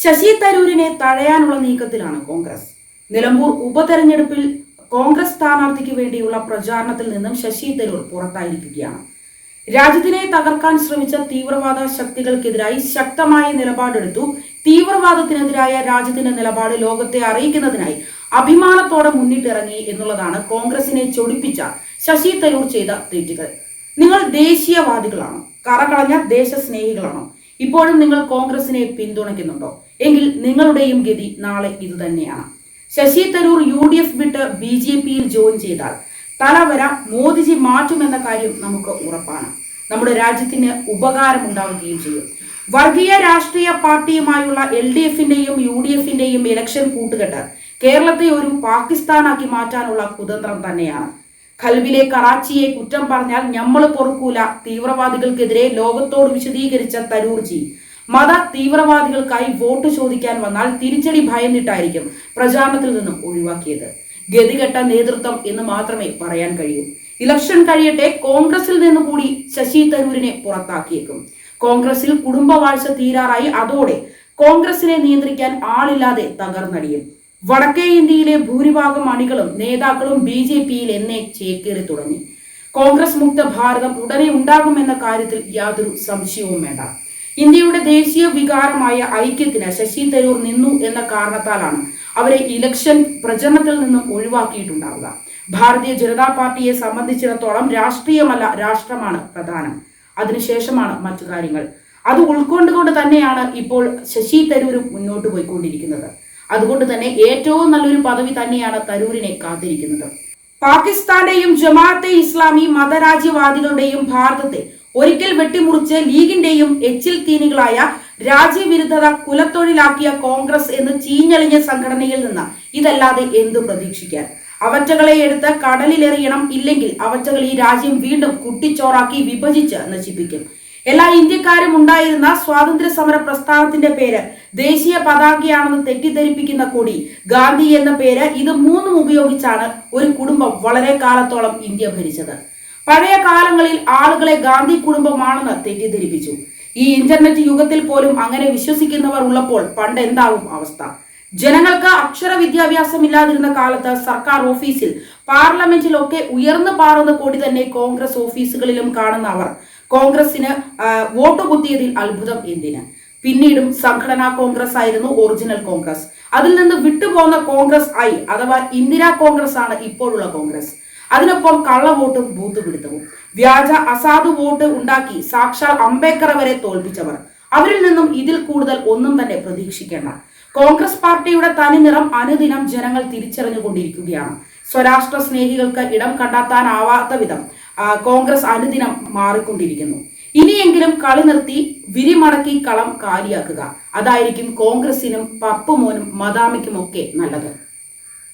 ശശി തരൂരിനെ തഴയാനുള്ള നീക്കത്തിലാണ് കോൺഗ്രസ്. നിലമ്പൂർ ഉപതെരഞ്ഞെടുപ്പിൽ കോൺഗ്രസ് സ്ഥാനാർത്ഥിക്ക് വേണ്ടിയുള്ള പ്രചാരണത്തിൽ നിന്നും ശശി തരൂർ പുറത്തായിരിക്കുകയാണ്. രാജ്യത്തിനെ തകർക്കാൻ ശ്രമിച്ച തീവ്രവാദ ശക്തികൾക്കെതിരായി ശക്തമായ നിലപാടെടുത്തു. തീവ്രവാദത്തിനെതിരായ രാജ്യത്തിന്റെ നിലപാട് ലോകത്തെ അറിയിക്കുന്നതിനായി അഭിമാനത്തോടെ മുന്നിട്ടിറങ്ങി എന്നുള്ളതാണ് കോൺഗ്രസിനെ ചൊടിപ്പിച്ച ശശി തരൂർ ചെയ്ത തെറ്റുകൾ. നിങ്ങൾ ദേശീയവാദികളാണോ? കറകളഞ്ഞ ദേശസ്നേഹികളാണോ? ഇപ്പോഴും നിങ്ങൾ കോൺഗ്രസിനെ പിന്തുണയ്ക്കുന്നുണ്ടോ? എങ്കിൽ നിങ്ങളുടെയും ഗതി നാളെ ഇതുതന്നെയാണ് Shashi Tharoor U D F വിട്ട് ബി ജെ പിയിൽ ജോയിൻ ചെയ്താൽ തലവര മോദിജി മാറ്റുമെന്ന കാര്യം നമുക്ക് ഉറപ്പാണ്. നമ്മുടെ രാജ്യത്തിന് ഉപകാരമുണ്ടാവുകയും ചെയ്യും. വർഗീയ രാഷ്ട്രീയ പാർട്ടിയുമായുള്ള എൽ ഡി എഫിന്റെയും യു ഡി എഫിന്റെയും ഇലക്ഷൻ കൂട്ടുകെട്ട് കേരളത്തെ ഒരു പാകിസ്ഥാനാക്കി മാറ്റാനുള്ള കുതന്ത്രം തന്നെയാണ്. ഖൽബിലെ കറാച്ചിയെ കുറ്റം പറഞ്ഞാൽ ഞമ്മൾ പൊറുക്കൂല. തീവ്രവാദികൾക്കെതിരെ ലോകത്തോട് വിശദീകരിച്ച തരൂർജി മത തീവ്രവാദികൾക്കായി വോട്ട് ചോദിക്കാൻ വന്നാൽ തിരിച്ചടി ഭയന്നിട്ടായിരിക്കും പ്രചാരണത്തിൽ നിന്നും ഒഴിവാക്കിയത്. ഗതികെട്ട നേതൃത്വം എന്ന് മാത്രമേ പറയാൻ കഴിയൂ. ഇലക്ഷൻ കഴിയട്ടെ കോൺഗ്രസിൽ നിന്ന് കൂടി ശശി തരൂരിനെ പുറത്താക്കിയേക്കും. കോൺഗ്രസിൽ കുടുംബവാഴ്ച തീരാറായി അതോടെ കോൺഗ്രസിനെ നിയന്ത്രിക്കാൻ ആളില്ലാതെ തകർന്നടിയും. വടക്കേ ഇന്ത്യയിലെ ഭൂരിഭാഗം അണികളും നേതാക്കളും ബി ജെ പിയിൽ എന്നെ ചേക്കേറി തുടങ്ങി. കോൺഗ്രസ് മുക്ത ഭാരതം ഉടനെ ഉണ്ടാകുമെന്ന കാര്യത്തിൽ യാതൊരു സംശയവും വേണ്ട. ഇന്ത്യയുടെ ദേശീയ വികാരമായ ഐക്യത്തിന് ശശി തരൂർ നിന്നു എന്ന കാരണത്താലാണ് അവരെ ഇലക്ഷൻ പ്രചരണത്തിൽ നിന്നും ഒഴിവാക്കിയിട്ടുണ്ടാവുക. ഭാരതീയ ജനതാ പാർട്ടിയെ സംബന്ധിച്ചിടത്തോളം രാഷ്ട്രീയമല്ല രാഷ്ട്രമാണ് പ്രധാനം. അതിനുശേഷമാണ് മറ്റു കാര്യങ്ങൾ. അത് ഉൾക്കൊണ്ടുകൊണ്ട് തന്നെയാണ് ഇപ്പോൾ ശശി തരൂരും മുന്നോട്ട് പോയിക്കൊണ്ടിരിക്കുന്നത്. അതുകൊണ്ട് തന്നെ ഏറ്റവും നല്ലൊരു പദവി തന്നെയാണ് തരൂരിനെ കാത്തിരിക്കുന്നത്. പാകിസ്ഥാന്റെയും ജമാഅത്തെ ഇസ്ലാമി മതരാജ്യവാദികളുടെയും ഭാരതത്തെ ഒരിക്കൽ വെട്ടിമുറിച്ച് ലീഗിന്റെയും എച്ചിൽ തീനികളായ രാജ്യവിരുദ്ധത കുലത്തൊഴിലാക്കിയ കോൺഗ്രസ് എന്ന് ചീഞ്ഞളിഞ്ഞ സംഘടനയിൽ നിന്ന് ഇതല്ലാതെ എന്തു പ്രതീക്ഷിക്കാൻ? അവറ്റകളെ എടുത്ത് കടലിലെറിയണം ഇല്ലെങ്കിൽ അവറ്റകൾ ഈ രാജ്യം വീണ്ടും കുട്ടിച്ചോറാക്കി വിഭജിച്ച് നശിപ്പിക്കും. എല്ലാ ഇന്ത്യക്കാരും ഉണ്ടായിരുന്ന സ്വാതന്ത്ര്യ സമര പ്രസ്ഥാനത്തിന്റെ പേര് ദേശീയ പതാകയാണെന്ന് തെറ്റിദ്ധരിപ്പിക്കുന്ന കൊടി ഗാന്ധി എന്ന പേര് ഇത് മൂന്നും ഉപയോഗിച്ചാണ് ഒരു കുടുംബം വളരെ കാലത്തോളം ഇന്ത്യ ഭരിച്ചത്. പഴയ കാലങ്ങളിൽ ആളുകളെ ഗാന്ധി കുടുംബമാണെന്ന് തെറ്റിദ്ധരിപ്പിച്ചു. ഈ ഇന്റർനെറ്റ് യുഗത്തിൽ പോലും അങ്ങനെ വിശ്വസിക്കുന്നവർ ഉള്ളപ്പോൾ പണ്ട് എന്താവും അവസ്ഥ? ജനങ്ങൾക്ക് അക്ഷര വിദ്യാഭ്യാസം ഇല്ലാതിരുന്ന കാലത്ത് സർക്കാർ ഓഫീസിൽ പാർലമെന്റിലൊക്കെ ഉയർന്നു പാറുന്ന കോടി തന്നെ കോൺഗ്രസ് ഓഫീസുകളിലും കാണുന്ന അവർ. കോൺഗ്രസിന് വോട്ട് കുത്തിയതിൽ അത്ഭുതം എന്തിന്? പിന്നീടും സംഘടനാ കോൺഗ്രസ് ആയിരുന്നു ഒറിജിനൽ കോൺഗ്രസ്. അതിൽ നിന്ന് വിട്ടുപോകുന്ന കോൺഗ്രസ് ഐ അഥവാ ഇന്ദിരാ കോൺഗ്രസ് ആണ് ഇപ്പോഴുള്ള കോൺഗ്രസ്. അതിനൊപ്പം കള്ളവോട്ടും ബൂത്ത് പിടുത്തവും വ്യാജ അസാധു വോട്ട് ഉണ്ടാക്കി സാക്ഷാൽ അംബേദ്കർ വരെ തോൽപ്പിച്ചവർ. അവരിൽ നിന്നും ഇതിൽ കൂടുതൽ ഒന്നും തന്നെ പ്രതീക്ഷിക്കേണ്ട. കോൺഗ്രസ് പാർട്ടിയുടെ തനിനിറം അനുദിനം ജനങ്ങൾ തിരിച്ചറിഞ്ഞുകൊണ്ടിരിക്കുകയാണ്. സ്വരാഷ്ട്ര സ്നേഹികൾക്ക് ഇടം കണ്ടെത്താനാവാത്ത വിധം കോൺഗ്രസ് അനുദിനം മാറിക്കൊണ്ടിരിക്കുന്നു. ഇനിയെങ്കിലും കളി നിർത്തി വിരിമടക്കി കളം കാലിയാക്കുക. അതായിരിക്കും കോൺഗ്രസിനും പപ്പുമോനും മദാമിക്കുമൊക്കെ നല്ലത്.